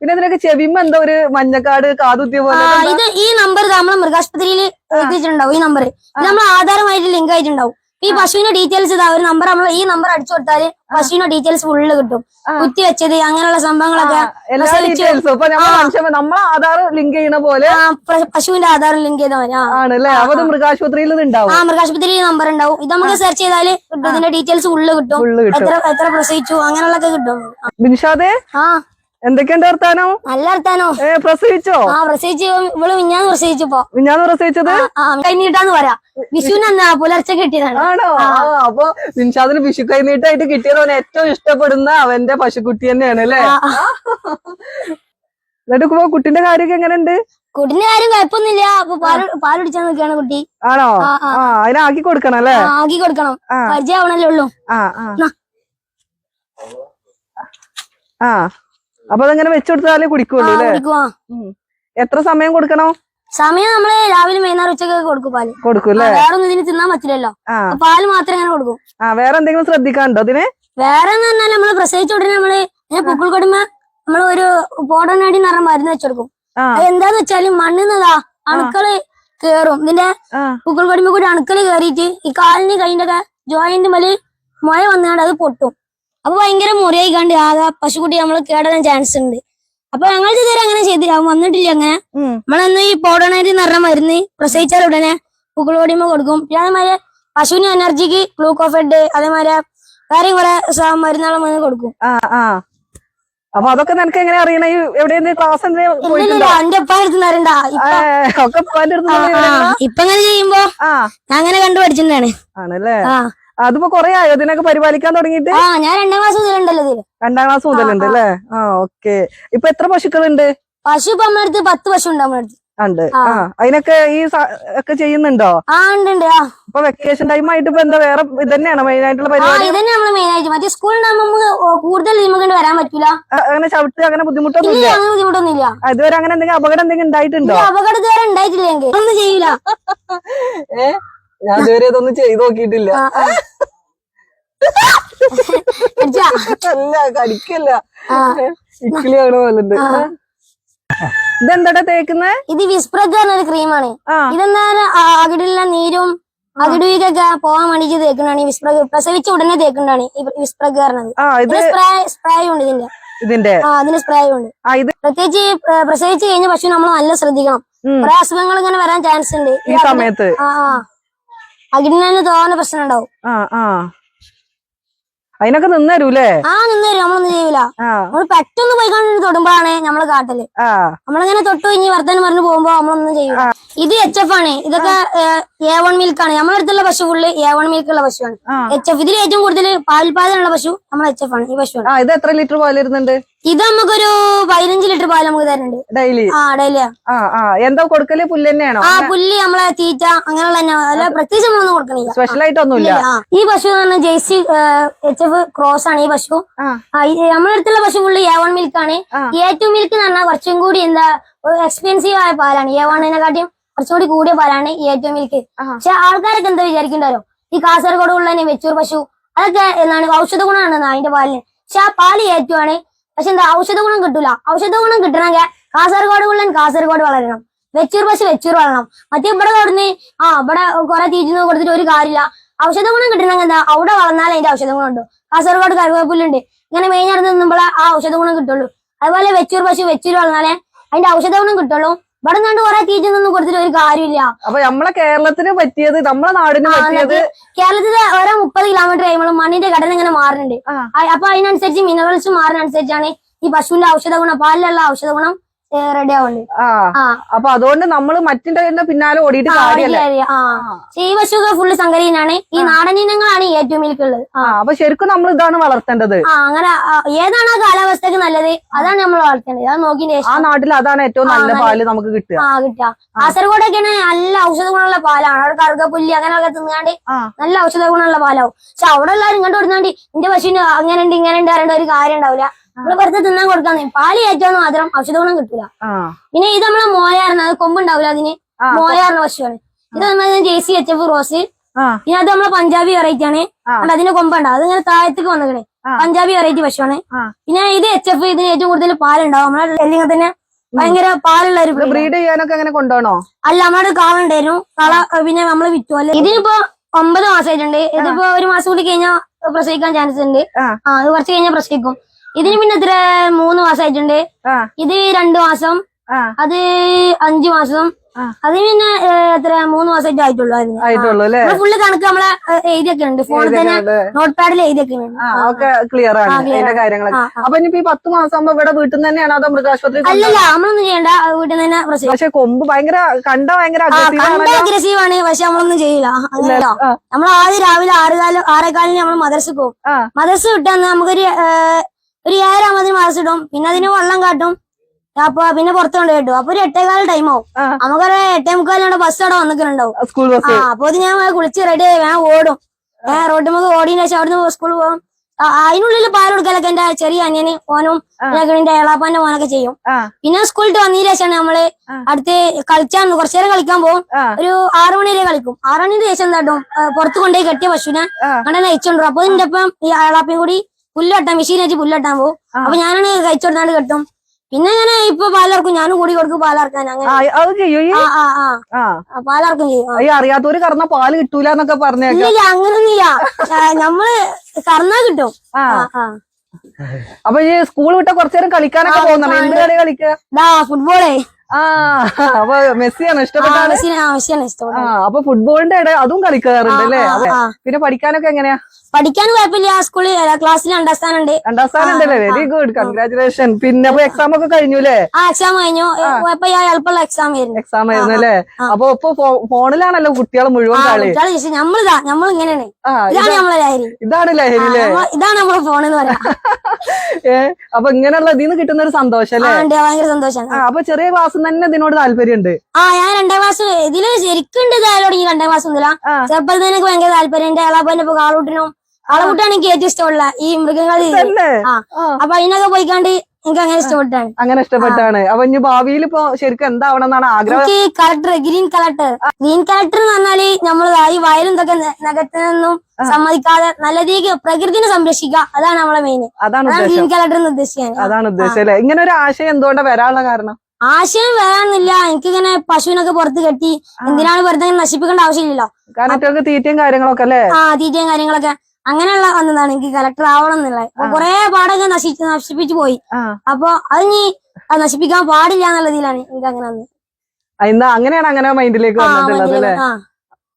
പിന്നെ ഇതിനൊക്കെ ചെവിമ എന്താ ഒരു മഞ്ഞക്കാട് കാതുത്തിയ പോലെ ഇത് ഈ നമ്പർ നമ്മൾ മൃഗാശുപത്രിയിൽ എത്തിച്ചിട്ടുണ്ടാവും ഈ നമ്പർ നമ്മൾ ആധാരമായിട്ട് ലിങ്ക് ആയിട്ടുണ്ടാവും. ഈ പശുവിന്റെ ഡീറ്റെയിൽസ് ഇതാ ഒരു നമ്പർ നമ്മൾ ഈ നമ്പർ അടിച്ചു കൊടുത്താൽ പശുവിന്റെ ഡീറ്റെയിൽസ് ഫുള്ള് കിട്ടും. കുത്തി വെച്ചത് അങ്ങനെയുള്ള സംഭവങ്ങളൊക്കെ എല്ലാ ഡീറ്റെയിൽസും ഇപ്പൊ നമ്മൾ നമ്മളെ ആധാർ ലിങ്ക് ചെയ്യണ പോലെ പശുവിന്റെ ആധാരം ലിങ്ക് ചെയ്താൽ ആണല്ലേ അപ്പൊ മൃഗാശുപത്രിയിൽ ഉണ്ടാവും. ആ മൃഗാശുപത്രിയിൽ നമ്പർ ഉണ്ടാവും. ഇത് നമുക്ക് സെർച്ച് ചെയ്താൽ ഇതിന്റെ ഡീറ്റെയിൽസ് ഫുള്ള് കിട്ടും. ഫുള്ള് കിട്ടും. എത്ര എത്ര പ്രസവിച്ചു അങ്ങനെയുള്ളതൊക്കെ കിട്ടും. ബിൻഷാദേ? ആ. എന്തൊക്കെയുണ്ട് വർത്താനോ? നല്ല വർത്താനോ? ഏ പ്രസവിച്ചോ? ആ പ്രസവിച്ചു ഇവൾ മിഞ്ഞാന്ന് പ്രസവിച്ചപ്പോ മിഞ്ഞാന്ന് പ്രസവിച്ചത്? കൈനീട്ടാന്ന് പറയാ. വിഷുവിന് പുലർച്ചെ കിട്ടിയതാണ്. ആണോ? അപ്പൊ നിൻഷാദിന് വിഷു കൈനീട്ടായിട്ട് കിട്ടിയത് അവൻ ഏറ്റവും ഇഷ്ടപ്പെടുന്ന അവന്റെ പശുക്കുട്ടി തന്നെയാണ് അല്ലേ. എന്നിട്ട് കുട്ടിന്റെ കാര്യമൊക്കെ എങ്ങനെയുണ്ട്? കുട്ടിന്റെ കാര്യം കുഴപ്പമൊന്നുമില്ല. അപ്പൊ പാൽ പാൽ കുടിച്ചാൽ നിൽക്കുകയാണ് കുട്ടി. ആണോ? അതിനാക്കി കൊടുക്കണം അല്ലേ? ആക്കി കൊടുക്കണം. പരിചയം പരിചയമാവണല്ലേ ഉള്ളൂ. ആ ആ. ആ. അപ്പൊ അതങ്ങനെ വെച്ചു കൊടുത്താലേ ആ, കുടിക്കുള്ളൂ അല്ലേ എത്ര സമയം കൊടുക്കണോ? സമയം നമ്മൾ രാവിലെ വൈകുന്നേരം ഉച്ചക്കൊക്കെ കൊടുക്കും പാൽ. കൊടുക്കും അല്ലേ? വേറെ ഒന്നും ഇതിന് തിന്നാൻ പറ്റില്ലല്ലോ. പാൽ മാത്രം ഇങ്ങനെ കൊടുക്കും. ആ വേറെ എന്തെങ്കിലും ശ്രദ്ധിക്കാണ്ടോ അതിന്? വേറെ എന്ന് പറഞ്ഞാൽ നമ്മൾ പ്രസവിച്ച ഉടനെ നമ്മൾ പൂക്കൾ കൊടുമ്പ നമ്മൾ ഒരു പോടനാടി നിറം മരുന്ന് വെച്ചെടുക്കും. എന്താന്ന് വെച്ചാൽ മണ്ണിന്നതാ അണുക്കൾ കേറും. ഇതിന്റെ പൂക്കൾ കൊടുമ്പ കൂടി അണുക്കൾ കേറിയിട്ട് ഈ കാലിന് കൈന്റെ ഒക്കെ ജോയിന്റ് മൽ മുഴ വന്നാണ്ട് അത് പൊട്ടും. അപ്പൊ ഭയങ്കര മുറിയായി കണ്ട് ആ പശുക്കുട്ടി നമ്മൾ കേടാൻ ചാൻസ് ഉണ്ട്. അപ്പൊ ഞങ്ങൾ ഇതുവരെ അങ്ങനെ ചെയ്തില്ല. വന്നിട്ടില്ല അങ്ങനെ. നമ്മളന്ന് ഈ പോടണേരി നിറഞ്ഞ മരുന്ന് പ്രസവിച്ചാൽ ഉടനെ പുക്കിൾ കൊടുക്കും. പിന്നെ അതേമാതിരി പശുവിന് എനർജിക്ക് ഗ്ലൂക്കോഫെഡ് അതേമാതിരി കാര്യം കുറെ മരുന്നുകളും വന്ന് കൊടുക്കും. അപ്പൊ അതൊക്കെ നിനക്ക് എങ്ങനെ അറിയണ? ഈ എവിടെയെങ്കിലും ക്ലാസ്? ഇപ്പൊ അങ്ങനെ ചെയ്യുമ്പോ അങ്ങനെ കണ്ടു പഠിച്ചിട്ടുണ്ടാണ് ആണല്ലേ? ആ. അതിപ്പോ കൊറേ ആയോ? ഇതിനൊക്കെ പരിപാലിക്കാൻ തുടങ്ങിയിട്ട്? ആ ഞാൻ രണ്ടാം ക്ലാസ് മുതലുണ്ടല്ലോ ഇതിൽ. രണ്ടാം ക്ലാസ് മുതലുണ്ട്. അല്ലേ? ആ ഓക്കെ. ഇപ്പൊ എത്ര പശുക്കളുണ്ട്? പശു ഇപ്പൊ നമ്മുടെ അടുത്ത് പത്ത് പശു ഉണ്ട് നമ്മുടെ അടുത്ത്. ഉണ്ട്. ആ. അതിനൊക്കെ ഈ ഒക്കെ ചെയ്യുന്നുണ്ടോ? ആ ഉണ്ട് ഉണ്ട് ആ. ഇപ്പൊ വെക്കേഷൻ ടൈം ആയിട്ട് ഇപ്പൊ എന്താ വേറെ ഇതന്നെയാണോ മെയിൻ ആയിട്ടുള്ള ആ പരിപാടി? ഇതന്നെ നമ്മൾ മെയിൻ ആയിട്ട്. മറ്റേ സ്കൂളിലാകുമ്പോ നമുക്ക് കൂടുതൽ നമുക്ക് വരാൻ പറ്റൂല. ആ, അങ്ങനെ ചവിട്ട് അങ്ങനെ ബുദ്ധിമുട്ടൊന്നും ഇല്ല ഇല്ല? അങ്ങനെ ബുദ്ധിമുട്ടൊന്നുമില്ല. ആ, ഇതുവരെ അങ്ങനെ എന്തെങ്കിലും അപകടം എന്തെങ്കിലും ഉണ്ടായിട്ടുണ്ടോ? അപകടം ഇതുവരെ ഉണ്ടായിട്ടില്ലെങ്കിൽ ഒന്നും ചെയ്യൂല. ഏ? ഞാൻ ഇതുവരെ ഇതൊന്നും ചെയ്ത് നോക്കിയിട്ടില്ല? അല്ല കടിക്കല്ല. ആ. ഇക്കിളിയാണ് പോലുണ്ട് ആ. ഇതെന്താടാ തേക്കുന്നേ? ഇത് വിസ്പ്രഗ് പറഞ്ഞൊരു ക്രീമാണ്. ഇതെന്താണ് ഇതെന്താ അകിടിലുള്ള നീരും അകിടുവിക്കൊക്കെ പോവാൻ വേണ്ടിട്ട് തേക്കുന്നതാണ് ഈ വിസ്പ്രഗ്. പ്രസവിച്ച ഉടനെ തേക്കുന്നതാണ് ഈ വിസ്പ്രഗ് പറഞ്ഞത്. സ്പ്രേ സ്പ്രേ ഉണ്ട് ഇതിന്റെ. ഇതിന്റെ? ആ അതിന് സ്പ്രേ ഉണ്ട്. പ്രത്യേകിച്ച് പ്രസവിച്ചു കഴിഞ്ഞ പശു നമ്മൾ നല്ല ശ്രദ്ധിക്കണം. കുറെ അസുഖങ്ങൾ ഇങ്ങനെ വരാൻ ചാൻസ് ഉണ്ട്. ഈ സമയത്ത്. ആ. അകിടിന് തന്നെ തോന്നുന്ന പ്രശ്നം ഉണ്ടാവും ആ ആ. അതിനൊക്കെ നിന്നരൂലേ ആ നിന്ന് തരും നമ്മളൊന്നും ചെയ്യൂല. നമ്മൾ പെട്ടെന്ന് പോയി കണ്ടിട്ട് തൊടുമ്പോഴാണ് നമ്മൾ കാട്ടൽ. നമ്മളിങ്ങനെ തൊട്ട് കഴിഞ്ഞ് വർത്തമാനം പറഞ്ഞു പോകുമ്പോ നമ്മളൊന്നും ചെയ്യൂല. ഇത് എച്ച് എഫ് ആണ്. ഇതൊക്കെ എ വൺ മിൽക്ക് ആണ്. നമ്മുടെ അടുത്തുള്ള പശു ഫുള്ള് എ വൺ മിൽക്ക് ഉള്ള പശുവാണ്. ആണ് എച്ച് എഫ് ഇതിൽ ഏറ്റവും കൂടുതൽ പാൽപാതനുള്ള പശു നമ്മൾ എച്ച് എഫ് ആണ്. ഈ പശുവാണ്. ഇത് എത്ര ലിറ്റർ പാൽ ഇരുന്നുണ്ട് ഇത് നമുക്കൊരു പതിനഞ്ച് ലിറ്റർ പാൽ നമുക്ക് തരണ്ട്. ഡെയിലി ആ ഡെയിലി ആ. ആ എന്താ കൊടുക്കൽ പുല്ല് തന്നെയാണോ ആ പുല്ല് നമ്മളെ തീറ്റ അങ്ങനെയുള്ള തന്നെ. അല്ല പ്രത്യേകിച്ച് നമ്മളൊന്നും കൊടുക്കണില്ല. സ്പെഷ്യൽ ആയിട്ട് ഒന്നുമില്ല ഈ പശു എന്ന് പറഞ്ഞാൽ ജേഴ്സി എച്ച് എഫ് ക്രോസ് ആണ് ഈ പശു. നമ്മുടെ അടുത്തുള്ള പശു ഫുള്ള് എ വൺ മിൽക്ക് ആണ്. എ ടു മിൽക്ക് എന്ന് പറഞ്ഞാൽ കുറച്ചും കൂടി എന്താ എക്സ്പെൻസീവ് ആയ പാലാണ്. എ വണ്ണിനെക്കാട്ടിയും കുറച്ചും കൂടി കൂടിയ പാലാണ് എ ടു മിൽക്ക്. പക്ഷെ ആൾക്കാരൊക്കെ എന്താ വിചാരിക്കണ്ടോ ഈ കാസർഗോഡ് ഉള്ള മെച്ചൂർ വെച്ചൂർ പശു. അതൊക്കെ എന്താണ് ഔഷധ ഗുണമാണ് അതിന്റെ പാലിന്. പക്ഷെ ആ പാൽ ഏറ്റുമാണ് പക്ഷെ എന്താ ഔഷധ ഗുണം കിട്ടൂല. ഔഷധ ഗുണം കിട്ടണമെങ്കിൽ കാസർഗോഡ് ഉള്ളൻ കാസർഗോഡ് വളരണം. വെച്ചൂർ പശു വെച്ചൂർ വളരണം. മറ്റേ ഇവിടെ കൊടുന്ന് ആ ഇവിടെ കുറെ തീറ്റുന്ന കൊടുത്തിട്ട് ഒരു കാര്യമില്ല. ഔഷധ ഗുണം കിട്ടണമെങ്കിൽ എന്താ അവിടെ വളർന്നാൽ അതിന്റെ ഔഷധ ഗുണം ഉണ്ട് കാസർഗോഡ് കരുവേപ്പിലുണ്ട് ഇങ്ങനെ മെയിൻ ആയിട്ട് നിന്നുമ്പോഴേ ആ ഔഷധ ഗുണം കിട്ടുള്ളൂ. അതുപോലെ വെച്ചൂർ പശു വെച്ചൂർ വളർന്നാലേ അതിന്റെ ഔഷധ ഗുണം കിട്ടുള്ളൂ. ഇവിടെ നിന്നുകൊണ്ട് കൊറേ തീറ്റ കൊടുത്തിട്ട് ഒരു കാര്യമില്ല. അപ്പൊ നമ്മളെ കേരളത്തിന് പറ്റിയത് നമ്മളെ നാടിന് പറ്റിയത് കേരളത്തിലെ ഓരോ മുപ്പത് കിലോമീറ്റർ കഴിയുമ്പോൾ മണ്ണിന്റെ ഘടന ഇങ്ങനെ മാറുന്നുണ്ട്. അപ്പൊ അതിനനുസരിച്ച് മിനറൽസ് മാറുന്നതനുസരിച്ചാണ് ഈ പശുവിന്റെ ഔഷധ ഗുണം പാലിലുള്ള ഔഷധ ഗുണം റെഡി ആവുന്നുണ്ട് അപ്പൊ അതുകൊണ്ട് നമ്മൾ മറ്റിന്റെ പിന്നാലെ ഓടിയിട്ട് ഫുള്ള് സങ്കരീനാണ് ഈ നാടൻ ഇനങ്ങളാണ് ഏറ്റവും മിൽക്കുള്ളത് അപ്പൊ ശരിക്കും നമ്മൾ ഇതാണ് വളർത്തേണ്ടത്. ആ അങ്ങനെ ഏതാണ് ആ കാലാവസ്ഥക്ക് നല്ലത്? അതാണ് നമ്മൾ വളർത്തേണ്ടത്. അത് നോക്കിയതിന് ആ നാട്ടിൽ അതാണ് ഏറ്റവും നല്ല പാൽ നമുക്ക് കിട്ടുക. ആ കിട്ടുക. കാസർഗോഡൊക്കെയാണ് നല്ല ഔഷധ ഗുണമുള്ള പാലാണ്. അവിടെ കറുകപ്പുല്ലി അങ്ങനെയൊക്കെ തിന്നാണ്ട് നല്ല ഔഷധ ഗുണമുള്ള പാലാവും. പക്ഷെ അവിടെ എല്ലാവരും ഇങ്ങോട്ട് കൊടുത്താണ്ട് എന്റെ പശുവിന് അങ്ങനെ ഉണ്ട് ഇങ്ങനെ ഉണ്ട് അറിയേണ്ട ഒരു കാര്യം ഉണ്ടാവില്ല നമ്മൾ വെറുതെ തിന്നാൻ കൊടുക്കാന്ന്. പാൽ ഏറ്റവും മാത്രം ഔഷധ ഗുണം കിട്ടൂല. ആ. പിന്നെ ഇത് നമ്മളെ മോയാറിന് അത് കൊമ്പുണ്ടാവില്ല അതിന്. മോയാറിന് പശുവാണ്. ഇത് നമ്മൾ ജേസി എച്ച് എഫ് റോസ്. പിന്നെ അത് നമ്മളെ പഞ്ചാബി വെറൈറ്റി ആണ്. അതിന്റെ കൊമ്പുണ്ടാവും അത് ഇങ്ങനെ താഴത്തേക്ക് വന്നിക്കണേ. പഞ്ചാബി വെറൈറ്റി പശുവാണ്. പിന്നെ ഇത് എച്ച് എഫ് ഇതിന് ഏറ്റവും കൂടുതൽ പാലുണ്ടാവും. നമ്മളെ ഡൽഹിയിൽ തന്നെ ഭയങ്കര പാലുള്ള ഒരു ബ്രീഡ് ചെയ്യാനൊക്കെ അങ്ങനെ കൊണ്ടുപോകണോ? അല്ല നമ്മുടെ കാളുണ്ടായിരുന്നു കാള പിന്നെ നമ്മൾ വിറ്റു. അല്ലെ? ഇതിനിപ്പോ ഒമ്പത് മാസമായിട്ടുണ്ട് ഇതിപ്പോ ഒരു മാസം കൂടി കഴിഞ്ഞാൽ പ്രസവിക്കാൻ ചാൻസ് ഉണ്ട്. ആ. അത് കുറച്ച് കഴിഞ്ഞാൽ പ്രസവിക്കും. ഇതിന് പിന്നെ എത്ര മൂന്ന് മാസമായിട്ടുണ്ട് ആയിട്ടുണ്ട് ഇത് രണ്ടു മാസം. അത് അഞ്ചു മാസം. അത് പിന്നെ എത്ര? മൂന്ന് മാസമായിട്ട് ആയിട്ടുള്ളൂ അല്ലേ? ഫുള്ള് കണക്ക് നമ്മളെ എഴുതിയൊക്കെ ഉണ്ട് ഫോണിൽ തന്നെ നോട്ട് പാഡിൽ എഴുതിയൊക്കെ ഒക്കെ ക്ലിയർ ആണ് ആ, clear അതിന്റെ ആണ്. കാര്യങ്ങളൊക്കെ. ആ, ആ. അപ്പൊ ഇനിയിപ്പോ ഈ പത്ത് മാസം ആകുമ്പോ ഇവിടെ വീട്ടിൽ നിന്ന് തന്നെയാണോ അതോ മൃഗാശുപത്രി അല്ലല്ല നമ്മളൊന്നും ചെയ്യണ്ട. വീട്ടിൽ നിന്ന് തന്നെ പക്ഷെ കൊമ്പ് ഭയങ്കര കണ്ട ഭയങ്കര അഗ്രസീവ് ആണ്. പക്ഷെ നമ്മളൊന്നും ചെയ്യില്ല. നമ്മൾ ആദ്യം രാവിലെ ആറുകാലം ആറേക്കാലിന് നമ്മൾ മദർസ് പോകും. മദർസ് വിട്ടാൽ നമുക്കൊരു ഒരു ഏഴര മതി മാസിടും പിന്നെ അതിന് വെള്ളം കാട്ടും. അപ്പൊ പിന്നെ പുറത്ത് കേട്ടു കിട്ടും അപ്പൊ ഒരു എട്ടേകാൽ ടൈം ആവും. ആ. നമുക്കൊരു എട്ടേ മുക്കാലിനോട് ബസ് അവിടെ വന്നിട്ടുണ്ടാവും. സ്കൂൾ ബസ് അപ്പൊ അത് ഞാൻ കുളിച്ച് റെഡി ആയി. ഞാൻ ഓടും. ഏഹ് റോഡ് നമുക്ക് ഓടിയതിനു ശേഷം അവിടുന്ന് സ്കൂളിൽ പോകും അതിനുള്ളിൽ പാൽ കൊടുക്കലൊക്കെ എന്റെ ചെറിയ അനിയന് ഓനും എന്റെ എളാപ്പാന്റെ മോനൊക്കെ ചെയ്യും. പിന്നെ സ്കൂളിൽ വന്നതിന് ശേഷമാണ് നമ്മൾ. അടുത്ത് കളിച്ചാൻ കുറച്ചു നേരം കളിക്കാൻ പോകും ഒരു ആറു മണി വരെ കളിക്കും. ആറു മണിന്റെ ശേഷം എന്താട്ടും പുറത്ത് കൊണ്ടുപോയി കെട്ടിയ പശുവിനെ. അങ്ങനെ നയിച്ചോണ്ടു അപ്പൊ ഇതിന്റെ ഒപ്പം ഈ ഏളാപ്പയും കൂടി പുല്ലട്ടാൻ മെഷീൻ വെച്ച് പുല്ലട്ടാൻ പോകും അപ്പൊ ഞാനാണ് കഴിച്ചോണ്ടാണ്ട് കെട്ടും. പിന്നെ ഞാൻ ഇപ്പൊ പാലർക്കും ഞാനും കൂടി കൊടുക്കും പാലർക്കാൻ അങ്ങനെ. അത് ചെയ്യൂ പാലർക്കും ചെയ്യും. അറിയാത്തവര് കറന്ന പാൽ കിട്ടൂല എന്നൊക്കെ പറഞ്ഞേക്കാം. ഇല്ലില്ല അങ്ങനൊന്നുമില്ല. നമ്മൾ കറന്നാ കിട്ടും. അപ്പൊ ഈ സ്കൂൾ വിട്ട കുറച്ചേരം കളിക്കാനൊക്കെ പോകുന്നുണ്ട് എന്ത് കളി കളിക്കുക ദാ ഫുട്ബോളേ ആ അപ്പൊ മെസ്സിയാണ്? ഇഷ്ടപ്പെട്ടാണ്? ഇഷ്ടപ്പെട്ട ആ അപ്പൊ ഫുട്ബോളിന്റെ ഇടയിൽ അതും കളിക്കാറുണ്ട് അല്ലേ. പിന്നെ പഠിക്കാനൊക്കെ എങ്ങനെയാ? പഠിക്കാൻ കുഴപ്പമില്ല. സ്കൂളിൽ ക്ലാസ്സിൽ രണ്ടാം സ്ഥാനം ഉണ്ട് രണ്ടാം സ്ഥാനം ഉണ്ടല്ലേ വെരി ഗുഡ് കൺഗ്രാചുലേഷൻ പിന്നെ എക്സാം ഒക്കെ കഴിഞ്ഞുല്ലേ ആ എക്സാം കഴിഞ്ഞു. എളുപ്പമുള്ള എക്സാം ആയിരുന്നു. എക്സാം ആയിരുന്നു അല്ലേ? അപ്പൊ ഇപ്പൊ ഫോണിലാണല്ലോ കുട്ടികളെ മുഴുവൻ കളി. നമ്മളിതാ നമ്മൾ ഇങ്ങനെയാണ്. ഇതാണ് നമ്മളെ ലഹരി. ഇതാണ് ലഹരി ഇതാണ് നമ്മളെ ഫോൺ എന്ന് പറയാം. ഏ അപ്പൊ ഇങ്ങനെയുള്ള ഇതിന്ന് കിട്ടുന്ന ഒരു സന്തോഷം അല്ലേ? ഭയങ്കര സന്തോഷമാണ് അപ്പൊ ചെറിയ ക്ലാസ് തന്നെ ഇതിനോട് താല്പര്യമുണ്ട്. ആ ഞാൻ രണ്ടാം ക്ലാസ് ഇതിൽ ശരിക്കും ഉണ്ട് ഇതായാലും രണ്ടാം ക്ലാസ് മുതലാ ചെറുപ്പത്തിൽ തന്നെ എനിക്ക് ഭയങ്കര താല്പര്യം എന്റെ ഇളാപ്പന്റെ ഇപ്പൊ കാളൂട്ടിനും കാളൂട്ടാണ് എനിക്ക് ഏറ്റവും ഇഷ്ടമുള്ള ഈ മൃഗങ്ങൾ അപ്പൊ അതിനൊക്കെ പോയിക്കാണ്ട് എനിക്ക് അങ്ങനെ ഇഷ്ടപ്പെട്ടാണ്. അങ്ങനെ ഇഷ്ടപ്പെട്ടാണ്. അപ്പൊ ഇനി ഭാവിയിൽ ഇപ്പൊ ശരിക്കും എന്താവണം എന്നാണ് ആഗ്രഹം? എനിക്ക് collector green collector. Green collector എന്ന് പറഞ്ഞാൽ നമ്മൾ ഈ വയലും ഇതൊക്കെ നഗരത്തിനൊന്നും സമ്മതിക്കാതെ നല്ല രീതിക്ക് പ്രകൃതിനെ സംരക്ഷിക്കുക. അതാണ് നമ്മളെ മെയിൻ അതാണ് ഗ്രീൻ കളക്ടർ എന്ന് ഉദ്ദേശിക്കാൻ അതാണ് ഉദ്ദേശം അല്ലെ? ഇങ്ങനെ ഒരു ആശയം എന്തുകൊണ്ടാ വരാനുള്ള കാരണം? ആശയം വരാനില്ല. എനിക്കിങ്ങനെ പശുവിനൊക്കെ പുറത്ത് കെട്ടി എന്തിനാണ് വെറുതെ നശിപ്പിക്കേണ്ട ആവശ്യമില്ലല്ലോ. കാരണം തീറ്റയും കാര്യങ്ങളൊക്കെ അല്ലേ? ആ തീറ്റയും കാര്യങ്ങളൊക്കെ. അങ്ങനെയുള്ള വന്നതാണ് എനിക്ക് കളക്ടർ ആവണം എന്നുള്ളത് കുറെ പാടൊക്കെ നശിച്ച് നശിപ്പിച്ചു പോയി. അപ്പൊ അത് നീ നശിപ്പിക്കാൻ പാടില്ല എന്നുള്ള രീതിയിലാണ് എനിക്ക് അങ്ങനെ വന്നത്. അങ്ങനെയാണ് അങ്ങനെ മൈൻഡിലേക്ക് വന്നിട്ടുള്ളത് അല്ലേ?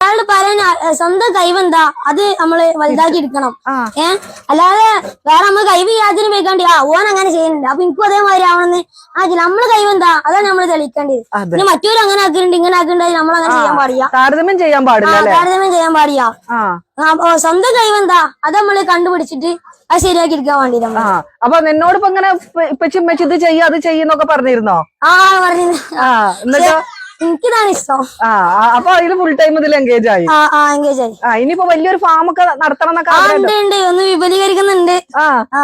അയാളുടെ പറയാൻ സ്വന്തം കൈവെന്താ അത് നമ്മൾ വലുതാക്കി എടുക്കണം. ഏ? അല്ലാതെ വേറെ നമ്മൾ കൈവ് യാതൊരു പോയിക്കാണ്ടി ആ ഓൻ അങ്ങനെ ചെയ്യുന്നുണ്ട്. അപ്പൊ എനിക്കും അതേമാതിരി ആവണമെന്ന്. ആ നമ്മൾ കൈവെന്താ അതാണ് നമ്മൾ തെളിയിക്കേണ്ടത്. പിന്നെ മറ്റൊരു അങ്ങനെ ആക്കുന്നുണ്ട് ഇങ്ങനെ ആക്കുന്നുണ്ട് നമ്മൾ അങ്ങനെ ചെയ്യാൻ പാടില്ല. താരതമ്യം ചെയ്യാൻ പാടില്ല താരതമ്യം ചെയ്യാൻ പാടില്ല. സ്വന്തം കൈവെന്താ അത് നമ്മൾ കണ്ടുപിടിച്ചിട്ട് അത് ശരിയാക്കി എടുക്കാൻ വേണ്ടി അപ്പൊ നിന്നോട് ഇപ്പൊ ഇങ്ങനെ ഇപ്പൊ ഇത് ചെയ്യ അത് ചെയ്യുന്നൊക്കെ പറഞ്ഞിരുന്നോ? ആ പറഞ്ഞിരുന്നു. എന്നിട്ടോ? എനിക്കിതാണ് ഇഷ്ടം ആ അപ്പൊ അതിൽ ഫുൾ ടൈം ഇതിൽ എൻഗേജ് ആയി. ആ ആ എൻഗേജ് ആയി. ആ ഇനിയിപ്പോ വലിയൊരു ഫാം ഒക്കെ നടത്തണം എന്നൊക്കെ ആ ഉണ്ട് ഉണ്ട്. ഒന്ന് വിപുലീകരിക്കുന്നുണ്ട്. ആ. ആ.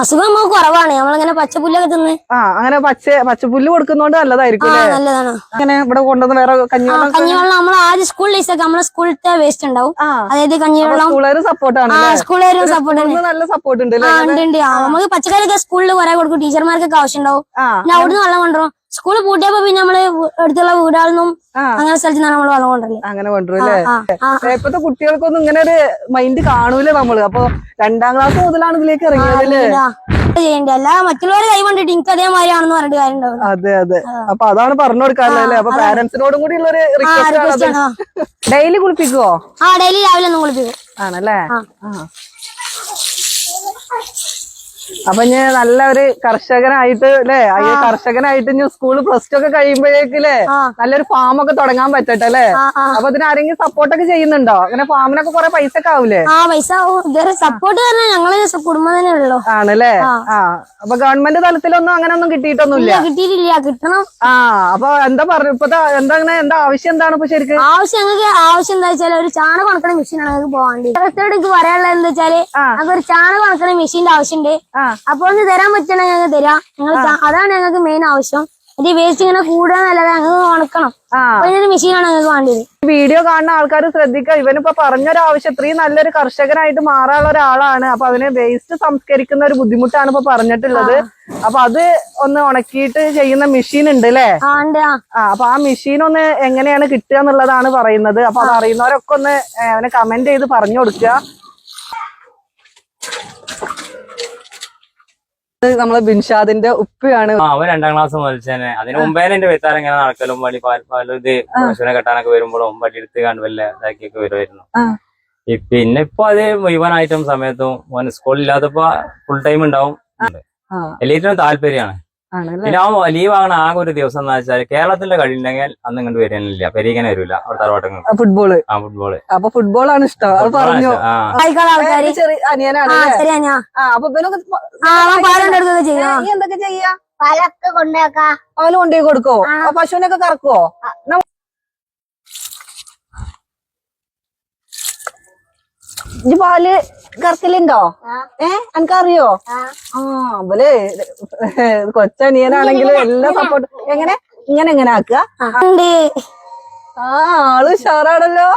അസുഖം നമുക്ക് കുറവാണ്. നമ്മളിങ്ങനെ പച്ചപ്പുല്ലൊക്കെ തിന്ന്? ആ അങ്ങനെ പച്ച പച്ചപ്പുല്ല് കൊടുക്കുന്നോണ്ട് നല്ലതായിരിക്കും നല്ലതാണ്. അങ്ങനെ ഇവിടെ കൊണ്ടുവന്ന് വേറെ കഞ്ഞിവെള്ളം കഞ്ഞിവെള്ളം നമ്മൾ ആദ്യം സ്കൂൾ ഡേയ്സൊക്കെ നമ്മളെ സ്കൂളിലത്തെ വേസ്റ്റ് ഉണ്ടാവും. അതായത് കഞ്ഞിവെള്ളം സ്കൂളുകാരും സപ്പോർട്ടാണ് സ്കൂളുകാരും സപ്പോർട്ട് നല്ല സപ്പോർട്ട് ഉണ്ട് നമുക്ക് പച്ചക്കറിയൊക്കെ സ്കൂളിൽ കുറെ കൊടുക്കും. ടീച്ചർമാർക്കൊക്കെ ആവശ്യം ഉണ്ടാവും പിന്നെ അവിടുന്ന് വെള്ളം കൊണ്ടുവരും. സ്കൂൾ പൂട്ടിയപ്പോ പിന്നെ നമ്മൾ അടുത്തുള്ള വീടാളിനും അങ്ങനെ സ്ഥലത്ത് നമ്മൾ വെള്ളം അങ്ങനെ കൊണ്ടുവരും അല്ലേ? ആ, ആ, ഇപ്പത്തെ കുട്ടികൾക്കൊന്നും ഇങ്ങനെ ഒരു മൈൻഡ് കാണൂല നമ്മൾ. അപ്പൊ രണ്ടാം ക്ലാസ് മുതലാണ് ഇതിലേക്ക് ഇറങ്ങിയത് അല്ലേ? ഇല്ല. ചെയ്യണ്ട. അല്ല മറ്റുള്ളവരെ കൈ കൊണ്ടിട്ട് എനിക്ക് അതേമാതിരി ആണെന്ന് പറഞ്ഞിട്ട് കാര്യം അതെ അതെ. അപ്പൊ അതാണ് പറഞ്ഞു അപ്പൊ പാരന്റ്സിനോടും കൂടി ഉള്ള ഒരു. ഡെയിലി കുളിപ്പിക്കുവോ? ആ ഡെയിലി രാവിലെ ഒന്നും കുളിപ്പിക്കും. ആണല്ലേ? ആ. അപ്പൊ ഞാൻ നല്ല ഒരു കർഷകനായിട്ട് അല്ലേ? അയ്യോ കർഷകനായിട്ട് ഞാൻ സ്കൂൾ പ്ലസ് ടു ഒക്കെ കഴിയുമ്പോഴേക്ക് അല്ലേ നല്ലൊരു ഫാം ഒക്കെ തുടങ്ങാൻ പറ്റട്ടെ അല്ലേ? അപ്പൊ ഇതിന് ആരെങ്കിലും സപ്പോർട്ടൊക്കെ ചെയ്യുന്നുണ്ടോ? അങ്ങനെ ഫാമിനൊക്കെ കുറെ പൈസ ഒക്കെ ആവൂലേ? ആ പൈസ സപ്പോർട്ട് തന്നെ ഞങ്ങൾ കുടുംബം തന്നെ ഉള്ളു. ആണല്ലേ ആ. അപ്പൊ ഗവൺമെന്റ് തലത്തിലൊന്നും അങ്ങനെ ഒന്നും കിട്ടിയിട്ടൊന്നുമില്ല? കിട്ടിയിട്ടില്ല. കിട്ടണം. ആ അപ്പൊ എന്താ പറഞ്ഞു ഇപ്പൊ എന്താ അങ്ങനെ എന്താ ആവശ്യം എന്താണ് ഇപ്പൊ ശരിക്കും? ആവശ്യം ഞങ്ങൾക്ക് ആവശ്യം എന്താ വെച്ചാൽ ഒരു ചാണകം ഉണക്കണ മെഷീനാണ് ഞങ്ങൾക്ക് പോകാണ്ട് എനിക്ക് പറയാനുള്ളത് എന്താ വെച്ചാൽ. ഞങ്ങൾക്ക് ഒരു ചാണകം ഉണക്കണ മെഷീന്റെ ആവശ്യമുണ്ട് അപ്പൊ ഒന്ന് തരാൻ പറ്റണേ ഞങ്ങൾക്ക് തരാം. ഞങ്ങൾ അതാണ് ഞങ്ങൾക്ക് മെയിൻ ആവശ്യം. വേസ്റ്റ് ഇങ്ങനെ കൂടാന്നല്ലാതെ ഉണക്കണം. മെഷീനാണ് ഞങ്ങൾക്ക് വേണ്ടത്. വീഡിയോ കാണുന്ന ആൾക്കാർ ശ്രദ്ധിക്കുക. ഇവനിപ്പോ പറഞ്ഞൊരാവശ്യം ഇത്രയും നല്ലൊരു കർഷകനായിട്ട് മാറാനുള്ള ഒരാളാണ്. അപ്പൊ അതിനെ വേസ്റ്റ് സംസ്കരിക്കുന്ന ഒരു ബുദ്ധിമുട്ടാണ് ഇപ്പൊ പറഞ്ഞിട്ടുള്ളത്. അപ്പൊ അത് ഒന്ന് ഉണക്കിയിട്ട് ചെയ്യുന്ന മെഷീൻ ഉണ്ട് അല്ലേ ആ അപ്പൊ ആ മെഷീൻ ഒന്ന് എങ്ങനെയാണ് കിട്ടുക എന്നുള്ളതാണ് പറയുന്നത്. അപ്പൊ അത് അറിയുന്നവരൊക്കെ ഒന്ന് അവനെ കമന്റ് ചെയ്ത് പറഞ്ഞു കൊടുക്കുക. നമ്മളെ ബിൻഷാദിന്റെ ഉപ്പയാണ്. അവൻ രണ്ടാം ക്ലാസ് തന്നെ. അതിന് മുമ്പേ എന്റെ വെത്താരം ഇങ്ങനെ നടക്കലും പാൽ ഇത് പശുവിനെ കെട്ടാനൊക്കെ വരുമ്പോഴും ഒമ്പടി എടുത്ത് കണ്ട് വല്ല ഇതാക്കിയൊക്കെ വരുമായിരുന്നു. പിന്നെ ഇപ്പൊ അത് മുഴുവനായിട്ടും സമയത്തും സ്കൂളില്ലാത്തപ്പോ ഫുൾ ടൈം ഉണ്ടാവും. എല്ലാറ്റിനും താല്പര്യമാണ്. പിന്നെ ആ ലീവ് ആകണ ആകെ ഒരു ദിവസം എന്ന് വെച്ചാൽ കേരളത്തിന്റെ കഴിയില്ലെങ്കിൽ അന്ന് ഇങ്ങോട്ട് വരാനില്ല പെരീകനെ വരില്ല അവിടെ തറവാട്ടങ്ങൾ ഫുട്ബോൾ ആ ഫുട്ബോൾ അപ്പൊ ഫുട്ബോൾ ആണ് ഇഷ്ടം. അത് പറഞ്ഞു? ചെറിയ അനിയനാണ് അപ്പൊ എന്തൊക്കെ ചെയ്യാ? പാലൊക്കെ കൊണ്ടുവെക്കാ. പാൽ കൊണ്ടുപോയി കൊടുക്കോ? പശുവിനൊക്കെ കറക്കുവോ? ഇജ്ജ് പാൽ കറക്കലുണ്ടോ? ഏ? എനിക്കറിയോ ആ. അവൽ കൊച്ചനിയനാണെങ്കിലും എല്ലാ സപ്പോർട്ട് എങ്ങനെ? ഇങ്ങനെ എങ്ങനെ ആക്കുക? ആ. ആൾ ഉഷാറാണല്ലോ.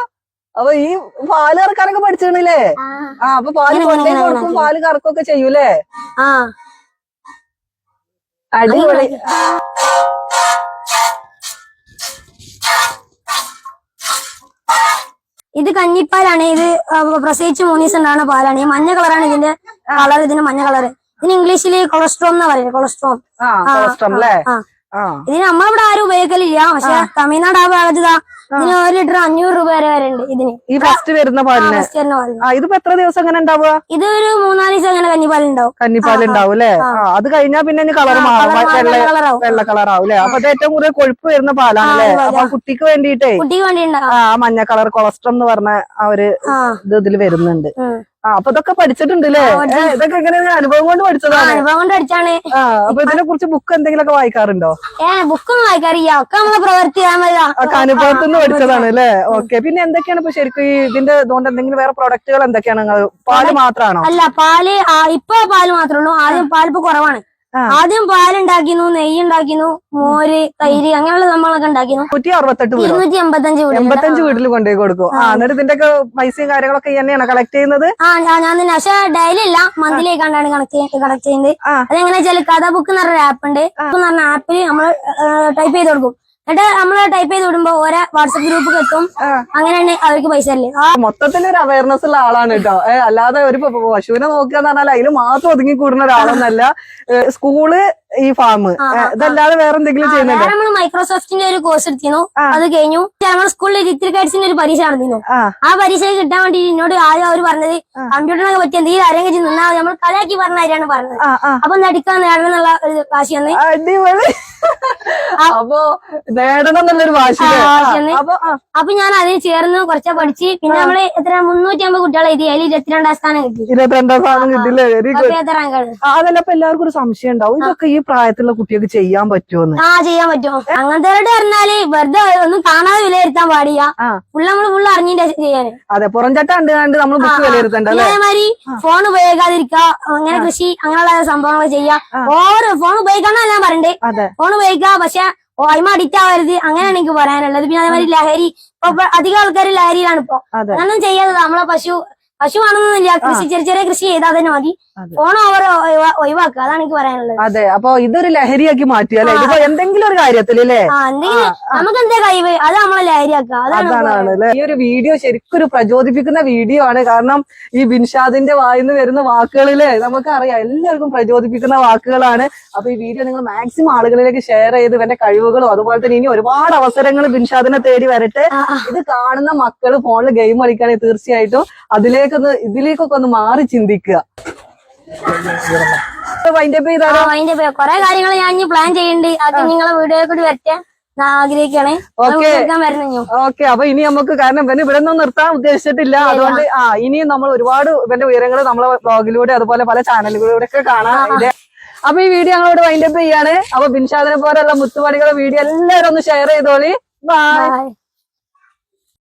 അപ്പൊ ഈ പാൽ കറക്കാനൊക്കെ പഠിച്ചിട്ടില്ലേ ആ. അപ്പൊ പാൽ കൊണ്ടേ കൊടുക്കും പാൽ കറക്കൊക്കെ ചെയ്യൂലേ? ആ. അടിപൊളി. ഇത് കഞ്ഞിപ്പാലാണ് ഇത് പ്രസവിച്ച് മൂന്ന് ദിവസം ഉണ്ടാകുന്ന പാലാണ്. ഈ മഞ്ഞ കളറാണ് ഇതിന്റെ കളർ ഇതിന്റെ മഞ്ഞ കളർ ഇതിന് ഇംഗ്ലീഷിൽ കൊളസ്ട്രോം എന്നാ പറയുന്നത് കൊളസ്ട്രോം കൊളസ്ട്രോം അല്ലേ ഇതിന് നമ്മളിവിടെ ആരും ഉപയോഗിക്കലില്ല. പക്ഷെ തമിഴ്നാട് ആ ഭാഗത്ത് ഇതാ ഇതിന് ഒരു ലിറ്റർ അഞ്ഞൂറ് രൂപ വരെ വരെ ഉണ്ട് ഇതിന്. ഈ ഫസ്റ്റ് വരുന്ന പാലിന്. ഇതിപ്പോ എത്ര ദിവസം അങ്ങനെ ഉണ്ടാവുക? ഇത് ഒരു മൂന്നാൽ ദിവസം അങ്ങനെ കന്നിപ്പാൽ ഉണ്ടാവും കന്നിപ്പാൽ ഉണ്ടാവും അല്ലേ? അത് കഴിഞ്ഞാൽ പിന്നെ ഇനി കളർ മാറും. കളർ മാറി വെള്ള കളറാവും. വെള്ള കളറാവും അപ്പൊ അത് ഏറ്റവും കൂടുതൽ കൊഴുപ്പ് വരുന്ന പാലാണല്ലേ അപ്പൊ കുട്ടിക്ക് വേണ്ടിയിട്ടേ കുട്ടിക്ക് വേണ്ടി ആ മഞ്ഞ കളർ കൊളസ്ട്രോൾ എന്ന് പറഞ്ഞ ആ ഒരു ഇത് ഇതിൽ വരുന്നുണ്ട്. അപ്പൊ ഇതൊക്കെ പഠിച്ചിട്ടുണ്ട് അല്ലേ ഏ, ഇതൊക്കെ എങ്ങനെ അനുഭവം കൊണ്ട് പഠിച്ചതാണ്? അനുഭവം കൊണ്ട് പഠിച്ചാണ്. അപ്പൊ ഇതിനെ കുറിച്ച് ബുക്ക് എന്തെങ്കിലുമൊക്കെ വായിക്കാറുണ്ടോ? ഏ ബുക്കൊന്നും വായിക്കാറില്ല. ഒക്കെ നമ്മളെ പ്രവർത്തി ഒക്കെ അനുഭവത്തിൽ നിന്ന് പഠിച്ചതാണ് അല്ലേ? ഓക്കെ പിന്നെ എന്തൊക്കെയാണ് ഇപ്പൊ ശരിക്കും ഇതിന്റെ ഇതുകൊണ്ട് എന്തെങ്കിലും വേറെ പ്രൊഡക്റ്റുകൾ എന്തൊക്കെയാണ് പാൽ മാത്രമാണോ? അല്ല പാൽ ഇപ്പൊ പാൽ മാത്രമേ ഉള്ളൂ. ആദ്യം പാൽ ഇപ്പൊ കുറവാണ്. ആദ്യം പാലുണ്ടാക്കിന്നു നെയ്യ് ഉണ്ടാക്കിന്നു മോര് തൈര് അങ്ങനെയുള്ള സംഭവങ്ങളൊക്കെ ഉണ്ടാക്കിന്നു. നൂറ്റി അറുപത്തെട്ട് ഇരുന്നൂറ്റി എൺപത്തഞ്ച് വീട് എൺപത്തഞ്ച് വീട്ടിൽ കൊണ്ടുപോയി കൊടുക്കും. ആ എന്നിട്ട് ഇതിന്റെ ഒക്കെ പൈസയും കാര്യങ്ങളൊക്കെ തന്നെയാണ് കളക്ട് ചെയ്യുന്നത്? ആ ഞാൻ തന്നെ. പക്ഷെ ഡെയിലി അല്ല മന്ത്ലി ആയിക്കാണ്ടാണ് കണക്ട് കളക്ട് ചെയ്യുന്നത്. അതെങ്ങനെ വെച്ചാൽ കഥ ബുക്ക് എന്ന് പറഞ്ഞ ആപ്പ് ഉണ്ട്. എന്ന് പറഞ്ഞ ആപ്പിൽ നമ്മൾ ടൈപ്പ് ചെയ്ത് കൊടുക്കും. എന്നിട്ട് നമ്മൾ ടൈപ്പ് ചെയ്ത് വിടുമ്പോ ഓരോ വാട്സപ്പ് ഗ്രൂപ്പ് കിട്ടും ആ. അങ്ങനെയാണ് അവർക്ക് പൈസ അല്ലേ മൊത്തത്തിൽ ഒരു അവയർനെസ് ഉള്ള ആളാണ് കേട്ടോ. അല്ലാതെ ഒരു പശുവിനെ നോക്കുക എന്ന് പറഞ്ഞാൽ അതിൽ മാത്രം ഒതുങ്ങി കൂടുന്ന ഒരാളൊന്നല്ല സ്കൂൾ ഈ ഫാം ഇതല്ലാതെ വേറെ എന്തെങ്കിലും ചെയ്യുന്നുണ്ടോ? നമ്മൾ മൈക്രോസോഫ്റ്റിന്റെ ഒരു കോഴ്സ് എടുത്തിരുന്നു. അത് കഴിഞ്ഞു. നമ്മൾ സ്കൂളിൽ ലിറ്റിൽ കാർഡ്സിന്റെ ഒരു പരീക്ഷ നടന്നിരുന്നു. ആ. പരീക്ഷയിൽ പരീക്ഷ കിട്ടാൻ വേണ്ടി എന്നോട് ആദ്യം അവർ പറഞ്ഞത് കമ്പ്യൂട്ടറിനൊക്കെ പറ്റി എന്തെങ്കിലും ആരെങ്കിലും നിന്നാൽ നമ്മൾ കളിയാക്കി പറഞ്ഞ കാര്യമാണ് പറഞ്ഞത്. അപ്പൊ നടിക്കാൻ നേടണം എന്നുള്ള ഒരു കാശി വന്ന്. അടിപൊളി. അപ്പൊ നേടണം എന്നുള്ളൊരു വാശി. അപ്പൊ ഞാൻ അതിന് ചേർന്ന് കുറച്ച് പഠിച്ച് പിന്നെ നമ്മൾ എത്ര മുന്നൂറ്റി അമ്പത് കുട്ടികളെ എഴുതി. അതിൽ ഇരുപത്തിരണ്ടാം സ്ഥാനം കിട്ടി. ഇരുപത്തിരണ്ടാം സ്ഥാനം കിട്ടില്ലേ വെരി ഗുഡ് അതല്ല അപ്പൊ എല്ലാവർക്കും ഒരു സംശയം ഉണ്ടാവും. ഇതൊക്കെ ഈ പ്രായത്തിലുള്ള കുട്ടികൾക്ക് ചെയ്യാൻ പറ്റുമെന്ന് ആ ചെയ്യാൻ പറ്റുമോ അങ്ങനത്തെ പറഞ്ഞാൽ വെറുതെ ഒന്നും കാണാതെ വിലയിരുത്താൻ പാടില്ല. ഫുള്ള് നമ്മൾ ഫുള്ള് അറിഞ്ഞിട്ട് ചെയ്യാന്. അതെ പുറംചട്ട കണ്ട് കണ്ട് നമ്മൾ ബുക്ക് വിലയിരുത്തണ്ട അതേമാതിരി ഫോൺ ഉപയോഗിക്കാതിരിക്കുക അങ്ങനെ കൃഷി അങ്ങനെയുള്ള സംഭവങ്ങൾ ചെയ്യാ ഓവർ ഫോൺ ഉപയോഗിക്കണം ഞാൻ പറയണ്ടേ. അതെ. ഫോൺ ഉപയോഗിക്കുക പക്ഷെ ഓയ്മ അഡിക്റ്റ് ആവരുത് അങ്ങനെയാണ് എനിക്ക് പറയാനുള്ളത്. പിന്നെ അതേമാതിരി ലഹരി ഇപ്പൊ അധികം ആൾക്കാർ ലഹരിയിലാണ് ഇപ്പൊ. അതൊന്നും ചെയ്യാതെ നമ്മളെ പശു പശു ആണെന്നൊന്നുമില്ല കൃഷി ചെറിയ ചെറിയ കൃഷി ചെയ്താൽ തന്നെ മതി. ഫോൺ ഓവർ ഒഴിവാക്കുക. അതാണ് എനിക്ക് പറയാനുള്ളത്. അതെ അപ്പൊ ഇതൊരു ലഹരിയാക്കി മാറ്റി അല്ലെ? ഇതിപ്പോ എന്തെങ്കിലും ഒരു കാര്യത്തിൽ അല്ലേ? നമുക്ക് എന്താ കഴിവ്? അത് നമ്മളെ ലഹരിയാക്കുക. അതാണ് ഈ ഒരു വീഡിയോ ശരിക്കും ഒരു പ്രചോദിപ്പിക്കുന്ന വീഡിയോ ആണ്. കാരണം ഈ ബിൻഷാദിന്റെ വായിന്ന് വരുന്ന വാക്കുകളിൽ നമുക്കറിയാം എല്ലാവർക്കും പ്രചോദിപ്പിക്കുന്ന വാക്കുകളാണ്. അപ്പൊ ഈ വീഡിയോ നിങ്ങൾ മാക്സിമം ആളുകളിലേക്ക് ഷെയർ ചെയ്ത് ഇവന്റെ കഴിവുകളും അതുപോലെ തന്നെ ഇനി ഒരുപാട് അവസരങ്ങൾ ബിൻഷാദിനെ തേടി വരട്ടെ. ഇത് കാണുന്ന മക്കൾ ഫോണിൽ ഗെയിം കളിക്കുകയാണെങ്കിൽ തീർച്ചയായിട്ടും അതിലേക്കൊന്ന് ഇതിലേക്കൊക്കെ ഒന്ന് മാറി ചിന്തിക്കുക. കൊറേ കാര്യങ്ങൾ ഞാൻ ഇനി പ്ലാൻ ചെയ്യുന്നുണ്ട് അത് നിങ്ങളെ വീഡിയോ കൂടി വരട്ടെ ആഗ്രഹിക്കണേ. ഓക്കെ അപ്പൊ ഇനി നമുക്ക് കാരണം ഇവന് ഇവിടെ ഒന്നും നിർത്താൻ ഉദ്ദേശിച്ചിട്ടില്ല. അതുകൊണ്ട് ആ ഇനിയും നമ്മൾ ഒരുപാട് ഇവന്റെ ഉയരങ്ങൾ നമ്മളെ ബ്ലോഗിലൂടെ അതുപോലെ പല ചാനലുകളിലൂടെ ഒക്കെ കാണാം അപ്പൊ ഈ വീഡിയോ ഞങ്ങളോട് വൈൻഡപ്പ് ചെയ്യാണ്. അപ്പൊ ബിൻഷാദിനെ പോലെയുള്ള മുത്തുപണികളുടെ വീഡിയോ എല്ലാവരും ഒന്ന് ഷെയർ ചെയ്തോളി. ബൈ